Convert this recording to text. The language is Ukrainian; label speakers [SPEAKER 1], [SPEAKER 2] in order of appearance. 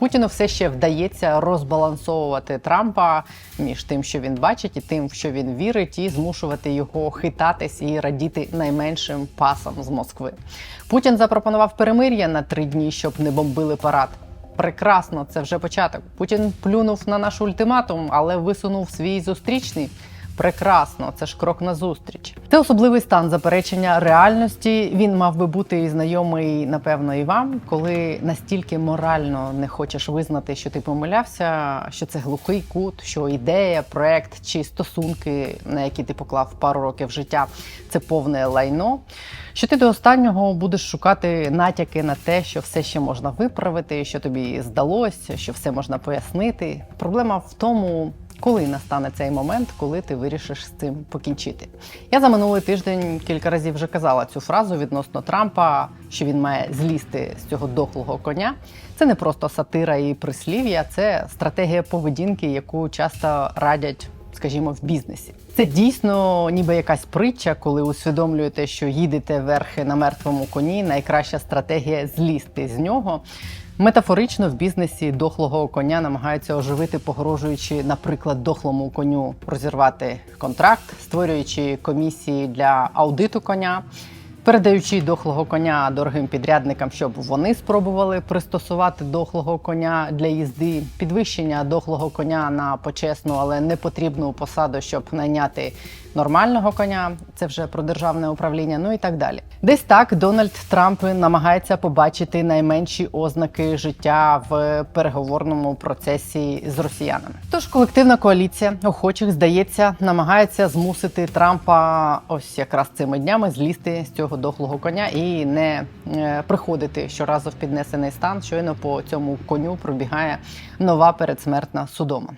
[SPEAKER 1] Путіну все ще вдається розбалансовувати Трампа між тим, що він бачить, і тим, що він вірить, і змушувати його хитатись і радіти найменшим пасом з Москви. Путін запропонував перемир'я на три дні, щоб не бомбили парад. Прекрасно, це вже початок. Путін плюнув на наш ультиматум, але висунув свій зустрічний. Прекрасно, це ж крок назустріч. Це особливий стан заперечення реальності. Він мав би бути знайомий, напевно, і вам, коли настільки морально не хочеш визнати, що ти помилявся, що це глухий кут, що ідея, проект чи стосунки, на які ти поклав пару років життя, це повне лайно. Що ти до останнього будеш шукати натяки на те, що все ще можна виправити, що тобі здалося, що все можна пояснити. Проблема в тому. Коли настане цей момент, коли ти вирішиш з цим покінчити? Я за минулий тиждень кілька разів вже казала цю фразу відносно Трампа, що він має злізти з цього дохлого коня. Це не просто сатира і прислів'я, це стратегія поведінки, яку часто радять, скажімо, в бізнесі. Це дійсно ніби якась притча, коли усвідомлюєте, що їдете верхи на мертвому коні. Найкраща стратегія злізти з нього. Метафорично в бізнесі дохлого коня намагаються оживити, погрожуючи, наприклад, дохлому коню розірвати контракт, створюючи комісії для аудиту коня, передаючи дохлого коня дорогим підрядникам, щоб вони спробували пристосувати дохлого коня для їзди, підвищення дохлого коня на почесну, але непотрібну посаду, щоб найняти нормального коня. Це вже про державне управління, ну і так далі. Десь так Дональд Трамп намагається побачити найменші ознаки життя в переговорному процесі з росіянами. Тож колективна коаліція охочих здається намагається змусити Трампа ось якраз цими днями злізти з цього дохлого коня і не е, приходити щоразу в піднесений стан. Щойно по цьому коню пробігає нова передсмертна судома.